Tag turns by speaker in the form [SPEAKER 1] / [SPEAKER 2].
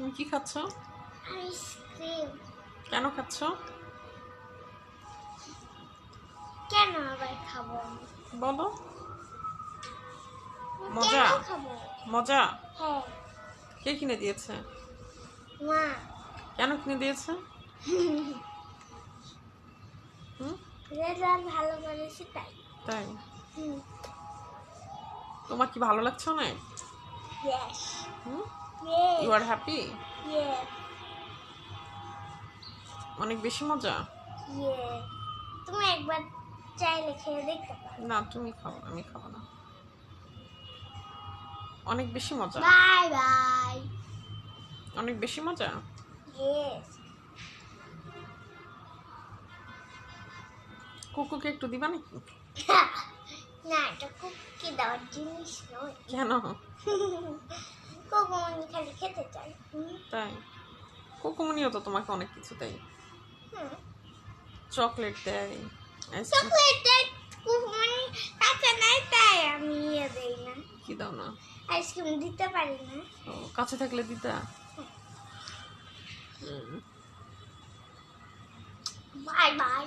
[SPEAKER 1] তুমি কি খাচ্ছ?
[SPEAKER 2] আইসক্রিম।
[SPEAKER 1] কেন খাচ্ছ?
[SPEAKER 2] কেন আবার খাব
[SPEAKER 1] বলো। মজা? মজা?
[SPEAKER 2] হ্যাঁ।
[SPEAKER 1] কে কিনে দিয়েছে?
[SPEAKER 2] মা।
[SPEAKER 1] কেন কিনে দিয়েছে?
[SPEAKER 2] রেজাল্ট ভালো করেছি তাই।
[SPEAKER 1] তাই? তোমার কি ভালো লাগছে
[SPEAKER 2] yes
[SPEAKER 1] hmm?
[SPEAKER 2] Yes
[SPEAKER 1] you are happy
[SPEAKER 2] yes
[SPEAKER 1] অনেক বেশি মজা?
[SPEAKER 2] ইয়েস তুমি একবার চাইলে খেয়ে দেখতে পারো।
[SPEAKER 1] না তুমি খাও আমি খাব না। অনেক বেশি মজা?
[SPEAKER 2] বাই বাই
[SPEAKER 1] অনেক বেশি মজা?
[SPEAKER 2] ইয়েস
[SPEAKER 1] কুকুকে একটু দিবা নাকি?
[SPEAKER 2] না এটা খুব কি দেওয়ার জিনিস নয়।
[SPEAKER 1] কেন?
[SPEAKER 2] খালি খেতে চাই।
[SPEAKER 1] তাই? কোকুমনিও তো তোমাকে অনেক কিছু দেয়। চকলেট দেয়
[SPEAKER 2] নাই তাই আমি ইয়ে না।
[SPEAKER 1] দাও না?
[SPEAKER 2] আইসক্রিম দিতে পারি না।
[SPEAKER 1] ও কাছে থাকলে দিতা? Bye bye.